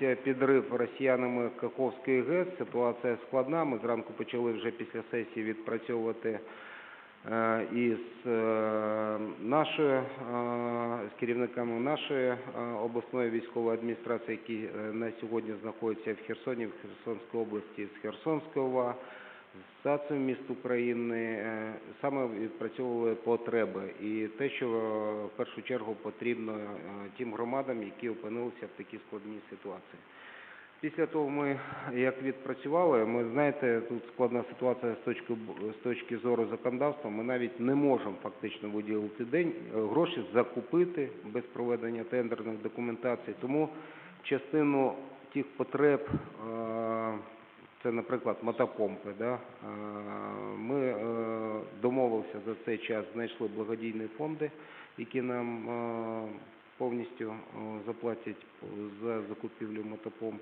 відбувся підрив росіянами Каховської ГЕС. Ситуація складна. Ми зранку почали вже після сесії відпрацьовувати е, із е, нашою, з керівниками нашої обласної військової адміністрації, які на сьогодні знаходяться в Херсоні, в Херсонській області, з Херсонського. САЦем міст України, е, саме відпрацьовували потреби і те, що в першу чергу потрібно е, тим громадам, які опинилися в такій складній ситуації. Після того ми як відпрацювали, ми знаєте, тут складна ситуація з точки з точки зору законодавства. Ми навіть не можемо фактично виділити день е, гроші закупити без проведення тендерних документацій. Тому частину тих потреб, це, наприклад, мотопомпи, да, е, ми е, домовилися за цей час, знайшли благодійні фонди, які нам е, повністю заплатять за закупівлю мотопомп.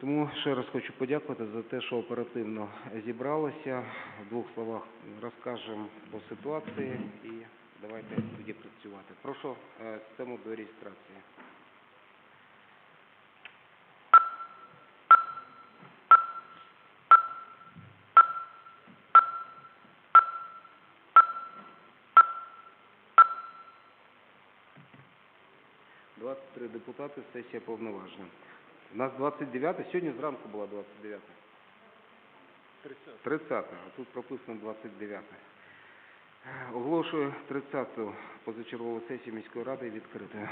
Тому ще раз хочу подякувати за те, що оперативно зібралися. В двох словах розкажемо по ситуації і давайте тоді працювати. Прошу систему до реєстрації. Двадцять три депутати, сесія повноважна. У нас 29, сьогодні зранку була 29. 30, а тут прописано 29. Оголошую 30-ту позачергову сесію міської ради відкритою.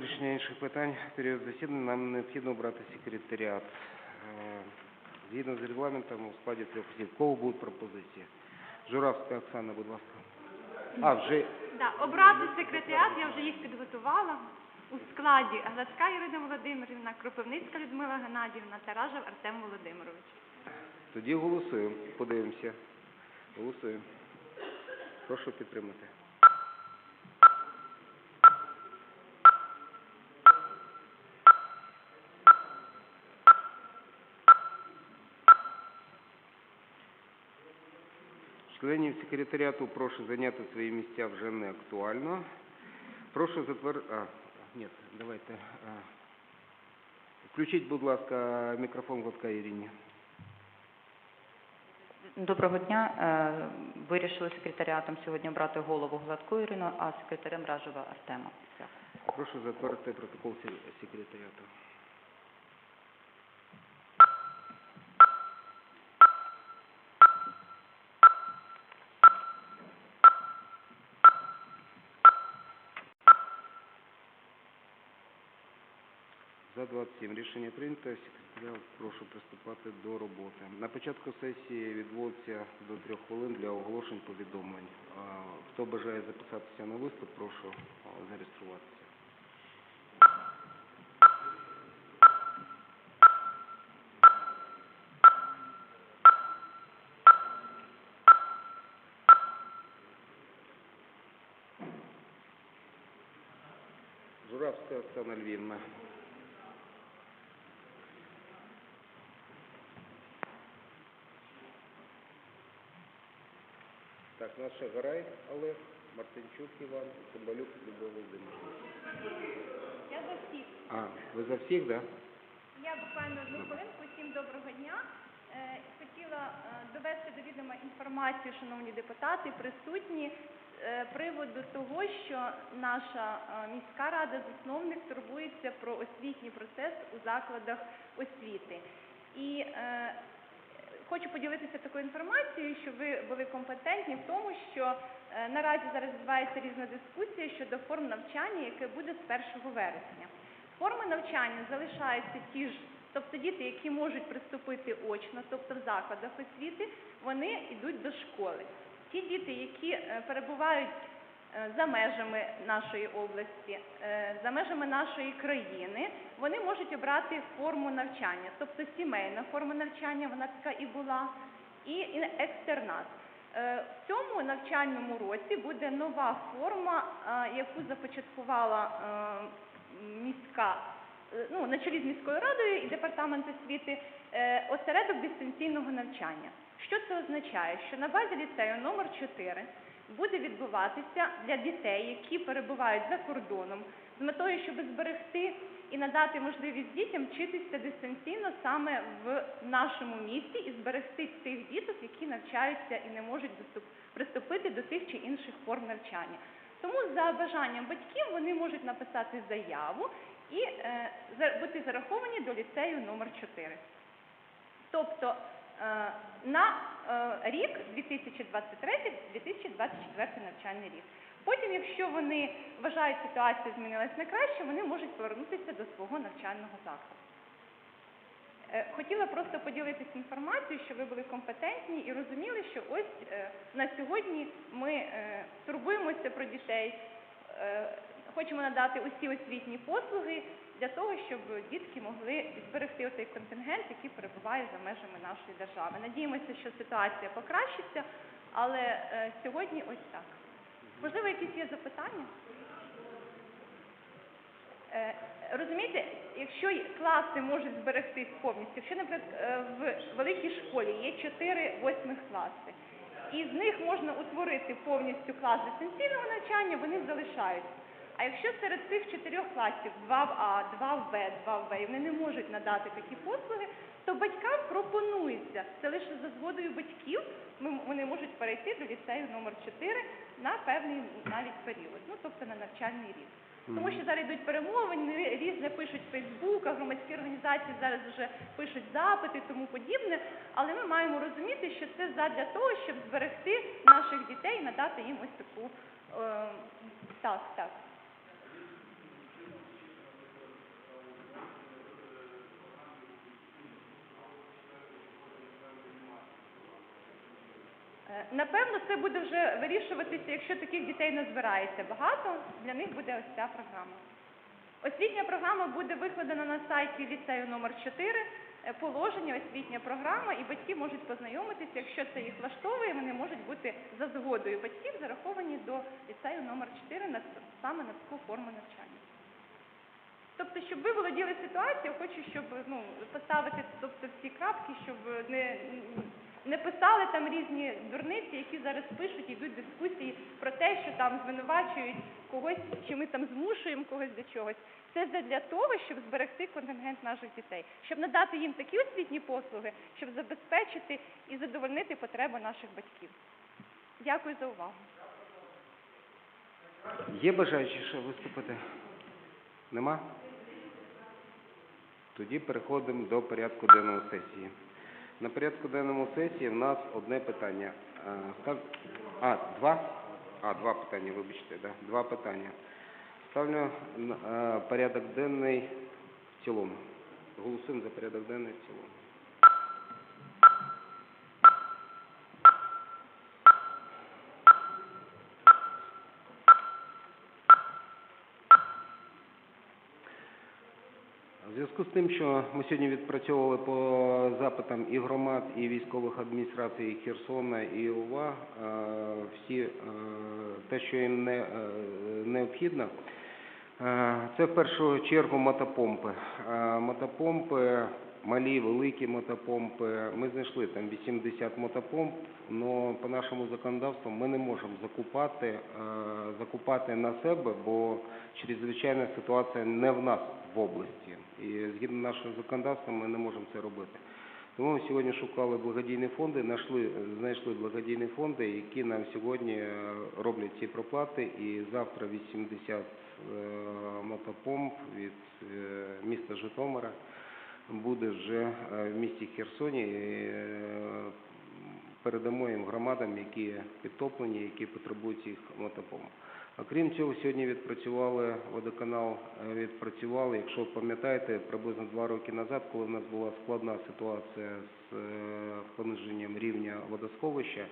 Вирішення інших питань в період засідання нам необхідно обрати секретаріат. Згідно з регламентом у складі трьох осіб. Кого будуть пропозиції? Журавська Оксана, будь ласка. А, вже Да, обрати секретаріат, я вже їх підготувала у складі Гладська Ірина Володимирівна, Кропивницька Людмила Геннадіївна, Таражев Артем Володимирович. тоді голосуємо. Подивимося. Голосуємо. Прошу підтримати. Членів секретаріату прошу зайняти свої місця вже не актуально. Прошу затвер... А, ні, давайте. А. Включіть, будь ласка, мікрофон Гладка Ірині. Доброго дня. Е, Вирішили секретаріатом сьогодні обрати голову Гладку Ірину, а секретарем Ражева Артема. Дякую. Прошу затвердити протокол се- секретаріату. За-27 Рішення прийнято. Секретаря прошу приступати до роботи. На початку сесії відводиться до трьох хвилин для оголошень повідомлень. Хто бажає записатися на виступ, прошу зареєструватися. Журавська Оксана Львівна. Так, наша Гарай Олег, Мартинчук Іван, Цимбалюк Любов Володимирівна. Я за всіх. А, ви за всіх, да? Я буквально одну хвилинку. Всім доброго дня. Е, Хотіла е, довести до відома інформацію, шановні депутати, присутні, е, приводу того, що наша міська рада, засновник, турбується про освітній процес у закладах освіти. І хочу поділитися такою інформацією, щоб ви були компетентні в тому, що е, наразі зараз відбувається різна дискусія щодо форм навчання, яке буде з 1 вересня. Форми навчання залишаються ті ж, тобто діти, які можуть приступити очно, тобто в закладах освіти, вони йдуть до школи. Ті діти, які е, перебувають за межами нашої області, е, за межами нашої країни, вони можуть обрати форму навчання, тобто сімейна форма навчання, вона така і була, і екстернат. Е, В цьому навчальному році буде нова форма, е, яку започаткувала е, міська, е, ну, на чолі з міською радою і департамент освіти, е, осередок дистанційного навчання. Що це означає? Що на базі ліцею номер 4 буде відбуватися для дітей, які перебувають за кордоном, з метою, щоб зберегти і надати можливість дітям вчитися дистанційно саме в нашому місті і зберегти тих діток, які навчаються і не можуть приступити до тих чи інших форм навчання. Тому за бажанням батьків вони можуть написати заяву і е, бути зараховані до ліцею номер 4. Тобто на е, рік 2023-2024 навчальний рік. Потім, якщо вони вважають ситуація змінилась на краще, вони можуть повернутися до свого навчального закладу. Е, Хотіла просто поділитися інформацією, щоб ви були компетентні і розуміли, що ось е, на сьогодні ми е, турбуємося про дітей, е, хочемо надати усі освітні послуги для того, щоб дітки могли зберегти оцей контингент, який перебуває за межами нашої держави. Надіємося, що ситуація покращиться, але е, сьогодні ось так. Можливо, якісь є запитання? Е, Розумієте, якщо класи можуть зберегтись повністю, якщо, наприклад, е, в великій школі є 4 восьмих класи, і з них можна утворити повністю клас дистанційного навчання, вони залишаються. А якщо серед цих чотирьох класів 2 в А, 2 в Б, 2 в В, і вони не можуть надати такі послуги, то батькам пропонується, це лише за згодою батьків, вони можуть перейти до ліцею номер 4 на певний навіть період, ну тобто на навчальний рік. Тому що зараз йдуть перемовини, рі- різне пишуть в Фейсбуках, громадські організації зараз вже пишуть запити і тому подібне. Але ми маємо розуміти, що це задля того, щоб зберегти наших дітей і надати їм ось таку е, так, так. Напевно, це буде вже вирішуватися, якщо таких дітей не збирається багато, для них буде ось ця програма. Освітня програма буде викладена на сайті ліцею номер 4 е, положення, освітня програма, і батьки можуть познайомитися, якщо це їх влаштовує, вони можуть бути за згодою батьків зараховані до ліцею номер 4 на, саме на таку форму навчання. Тобто, щоб ви володіли ситуацією, хочу, щоб ну, поставити тобто, всі крапки, щоб не, не писали там різні дурниці, які зараз пишуть, і йдуть дискусії про те, що там звинувачують когось, чи ми там змушуємо когось до чогось. Це для того, щоб зберегти контингент наших дітей, щоб надати їм такі освітні послуги, щоб забезпечити і задовольнити потреби наших батьків. Дякую за увагу. Є бажаючі ще виступити? Нема? Тоді переходимо до порядку денного сесії. На порядку денному сесії в нас одне питання. А, А, два? А, два питання, вибачте, да. Два питання. Ставлю е, порядок денний в цілому. Голосуємо за порядок денний в цілому. У зв'язку з тим, що ми сьогодні відпрацьовували по запитам і громад, і військових адміністрацій Херсона, і ОВА, е, всі е, те, що їм е, необхідно, Це в першу чергу мотопомпи. Мотопомпи, малі, великі мотопомпи. Ми знайшли там 80 мотопомп, але по нашому законодавству ми не можемо закупати, е, закупати на себе, бо чрезвичайна ситуація не в нас в області. І згідно нашого законодавства ми не можемо це робити. Тому ми сьогодні шукали благодійні фонди, знайшли, знайшли благодійні фонди, які нам сьогодні е, роблять ці проплати. І завтра 80 е, мотопомп від міста Житомира буде вже е, в місті Херсоні. І, е, передамо їм громадам, які підтоплені, які потребують цих мотопомп. Окрім цього, сьогодні відпрацювали водоканал, е, відпрацювали, якщо пам'ятаєте, приблизно два роки назад, коли в нас була складна ситуація з пониженням рівня водосховища,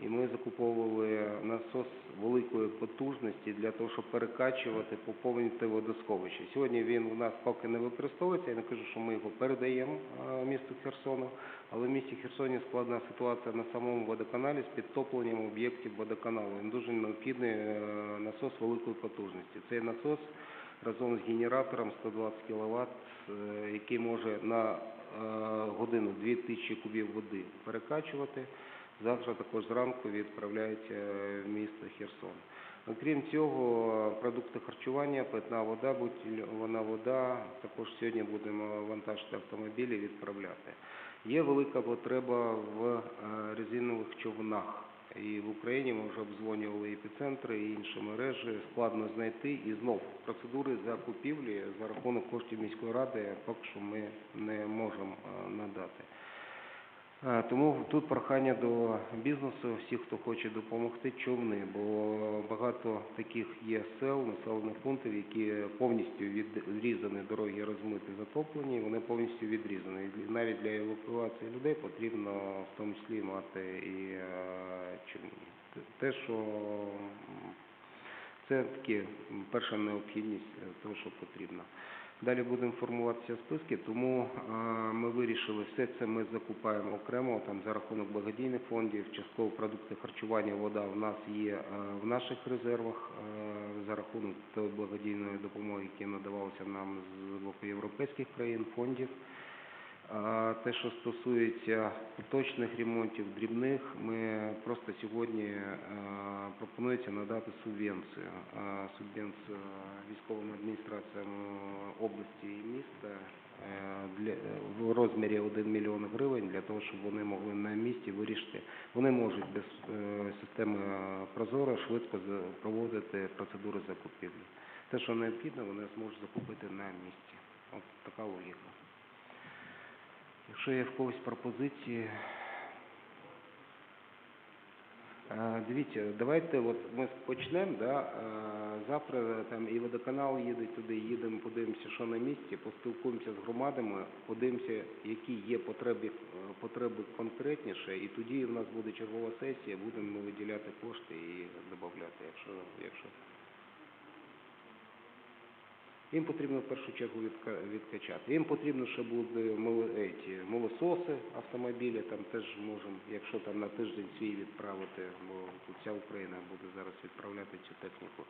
і ми закуповували насос великої потужності для того, щоб перекачувати, поповнити водосховище. Сьогодні він у нас поки не використовується, я не кажу, що ми його передаємо е, місту Херсону, але в місті Херсоні складна ситуація на самому водоканалі з підтопленням об'єктів водоканалу. Їм дуже необхідний е, насос великої потужності. Цей насос разом з генератором 120 кВт, який може на е, годину 2000 кубів води перекачувати. Завтра також зранку відправляється в місто Херсон. Окрім цього, продукти харчування, питна вода, бутильована вода, також сьогодні будемо вантажити автомобілі відправляти. Є велика потреба в е, резинових човнах. І в Україні ми вже обдзвонювали епіцентри і інші мережі. Складно знайти. І знов процедури закупівлі за рахунок коштів міської ради поки що ми не можемо е, надати. Тому тут прохання до бізнесу, всіх, хто хоче допомогти, човни, бо багато таких є сел, населених пунктів, які повністю відрізані дороги розмиті, затоплені, вони повністю відрізані. Навіть для евакуації людей потрібно в тому числі мати і е, човни. Те- що це таки перша необхідність е, того, що потрібно. Далі будемо формуватися списки, тому е, ми вирішили все це ми закупаємо окремо там за рахунок благодійних фондів, частково продукти харчування, вода в нас є е, в наших резервах за рахунок благодійної допомоги, які надавалися нам з європейських країн, фондів. Те, що стосується поточних ремонтів, дрібних, ми просто сьогодні е, пропонується надати субвенцію. Е, Субвенцію військовим адміністраціям е, області і міста е, для, в розмірі 1 мільйон гривень для того, щоб вони могли на місці вирішити. Вони можуть без е, системи Прозоро швидко проводити процедури закупівлі. Те, що необхідно, вони зможуть закупити на місці. От така логіка. Якщо є в когось пропозиції. Е, Дивіться, давайте от ми почнемо, да, е, завтра там і водоканал їде туди, їдемо, подивимося, що на місці, поспілкуємося з громадами, подивимося, які є потреби, е, потреби конкретніше, і тоді в нас буде чергова сесія, будемо виділяти кошти і додати, якщо, якщо їм потрібно в першу чергу відка- відкачати. Їм потрібно, ще мол- молососи автомобілі, там теж можемо, якщо там на тиждень свій відправити, бо вся Україна буде зараз відправляти цю техніку.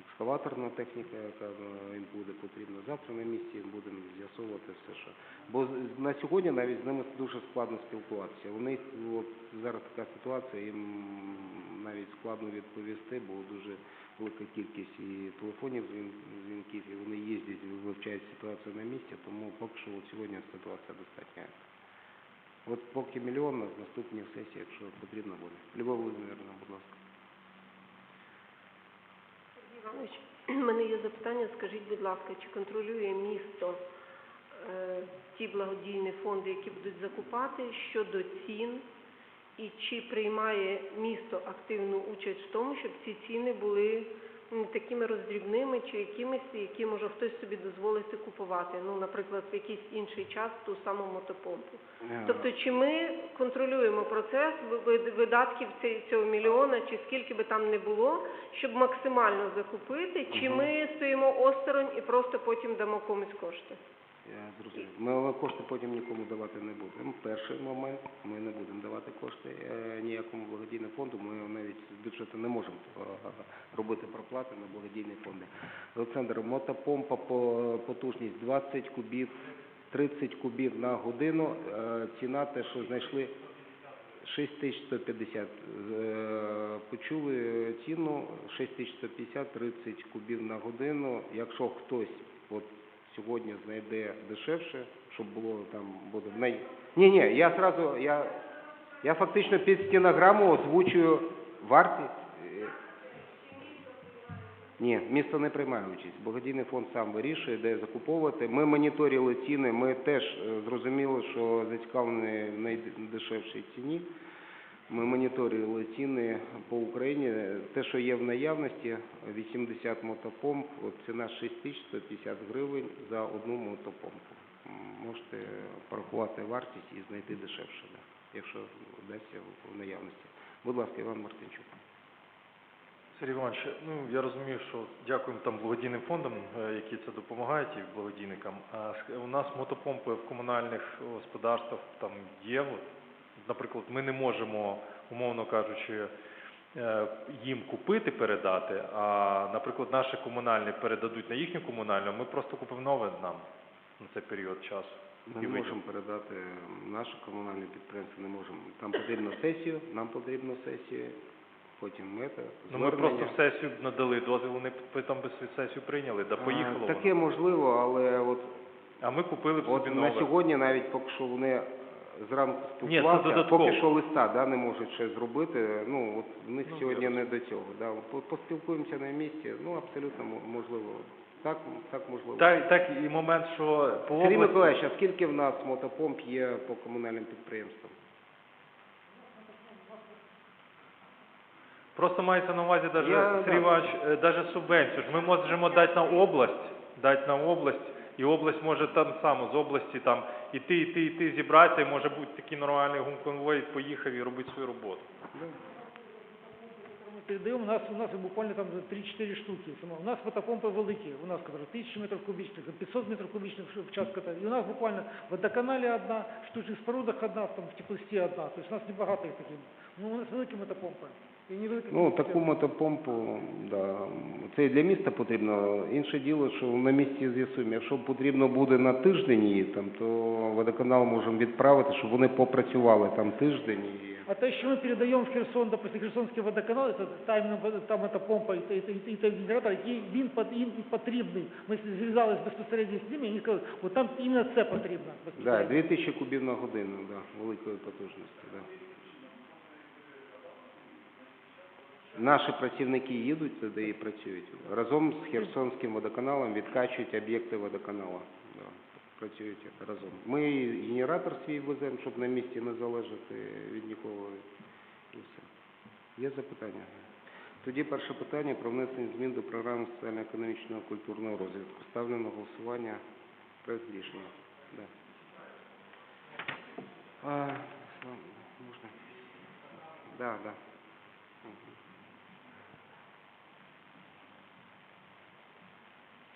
Екскаваторна техніка, яка е, їм буде потрібна. Завтра на місці будемо з'ясовувати все, що. Бо на сьогодні навіть з ними дуже складно спілкуватися. У них зараз така ситуація, їм навіть складно відповісти, бо дуже велика кількість і телефонів дзвінків, і вони їздять, вивчають ситуацію на місці, тому поки що сьогодні ситуація достатня. От поки мільйон на наступній сесії, якщо потрібно буде. Любов Володимирівна, будь ласка. Іванович, у мене є запитання. Скажіть, будь ласка, чи контролює місто е, ті благодійні фонди, які будуть закупати щодо цін, і чи приймає місто активну участь в тому, щоб ці ціни були такими роздрібними, чи якимись, які може хтось собі дозволити купувати? Ну, наприклад, в якийсь інший час ту саму мотопомпу. Тобто, чи ми контролюємо процес ви- ви- видатків цього мільйона, чи скільки би там не було, щоб максимально закупити, чи ми стоїмо осторонь і просто потім дамо комусь кошти? Я зрозумів. Ми кошти потім нікому давати не будемо. Перший момент ми не будемо давати кошти е, ніякому благодійному фонду. Ми навіть з бюджету не можемо е, робити проплати на благодійні фонди. Олександр, мотопомпа по потужність 20 кубів, 30 кубів на годину. Е, Ціна те, що знайшли 6150. Е, Почули ціну 6150, 30 кубів на годину. Якщо хтось от сьогодні знайде дешевше, щоб було там буде най... Ні, ні, я зразу, я, я фактично під стенограму озвучую вартість. Е, Ні, місто не приймає участь. Благодійний фонд сам вирішує, де закуповувати. Ми моніторили ціни, ми теж е, зрозуміли, що зацікавлені в найдешевшій ціні. Ми моніторили ціни по Україні. Те, що є в наявності, 80 мотопомп, от ціна 6150 гривень за одну мотопомпу. Можете порахувати вартість і знайти дешевше, якщо вдасться в- наявності. Будь ласка, Іван Мартинчук. Сергій Іванович, ну я розумію, що дякуємо там благодійним фондам, е, які це допомагають і благодійникам. А у нас мотопомпи в комунальних господарствах там є. Наприклад, ми не можемо, умовно кажучи, е, їм купити, передати, а, наприклад, наші комунальні передадуть на їхню комунальну, ми просто купимо нове нам на цей період часу. Ми не можемо передати наше комунальне підприємство, не можемо. Там потрібно сесію, нам потрібно сесію, потім мета. Ну ми просто в сесію надали дозвіл, вони там би сесію прийняли, да поїхало. воно. Таке можливо, але от А ми купили б От собі на сьогодні навіть поки що вони зранку Ні, це спілкувалися, додатково. поки що листа да, не можуть ще зробити. Ну, от в них Ну, сьогодні не до цього. Да. По- Поспілкуємося на місці, ну абсолютно мо- можливо. Так, так можливо. Так, так і момент, що по Сергій області... Миколаївич, а скільки в нас мотопомп є по комунальним підприємствам? Просто мається на увазі даже, Я- Сергій да. Іванович, е, даже субвенцію. ж Ми можемо дати на область, дати на область, і область може там само з області там іти, іти, іти, зібратися, і може бути такий нормальний гумконвой, поїхав і робить свою роботу. Мы передаем, у нас, у нас буквально там 3-4 штуки. Само- У нас мотопомпы великі, у нас которые 1000 метров кубічних, 500 метров кубічних в час катає. І у нас буквально в водоканалі одна, в штучних спорудах одна, там в теплості одна. Тобто у нас небагато їх таких. Ну, у нас великі мотопомпи. І Ну, таку мотопомпу, да, це і для міста потрібно. Інше діло, що на місці з'ясуємо. Якщо потрібно буде на тиждень її, там, то водоканал можемо відправити, щоб вони попрацювали там тиждень. І... А то, що ми передаємо в Херсон, допустим, Херсонський водоканал, це там, там эта помпа і, і, і, і той генератор, який він под- їм і потрібний. Ми зв'язалися безпосередньо з ними, і вони сказали, от там іменно це потрібно. Да, безпосередньо. 2000 кубів на годину, да, великої потужності. Да. Наші працівники їдуть туди і працюють. Разом з Херсонським водоканалом відкачують об'єкти водоканалу. Працюють разом. Ми і генератор свій веземо, щоб на місці не залежати від нікого. І все. Є запитання? Тоді перше питання про внесення змін до програми соціально-економічного культурного розвитку. Ставлю на голосування проект рішення. Да. А, можна? Да, да.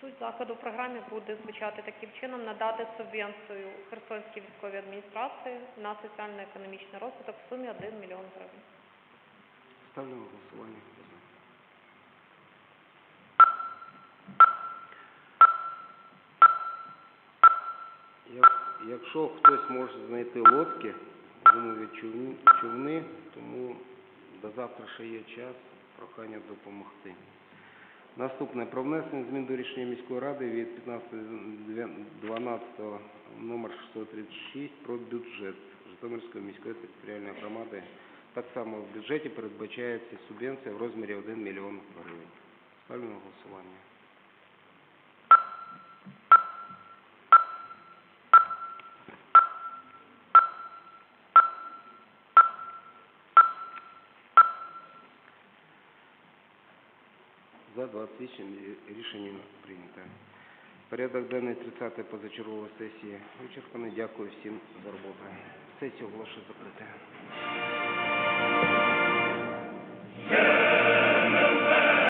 Суть заходу в програмі буде звучати таким чином надати субвенцію Херсонській військовій адміністрації на соціально-економічний розвиток в сумі 1 мільйон гривень. Ставлю на голосування. Якщо хтось може знайти лодки, човни, човни, тому до завтра ще є час, прохання допомогти. Наступне про внесення змін до рішення міської ради від 15.12 номер 636 про бюджет Житомирської міської територіальної громади. Так само в бюджеті передбачається субвенція в розмірі 1 мільйон гривень. Ставлю на голосування. За 28 рішення прийнято. Порядок денний 30-ї позачергової сесії вичерпаний. Дякую всім за роботу. Сесію оголошую закритою.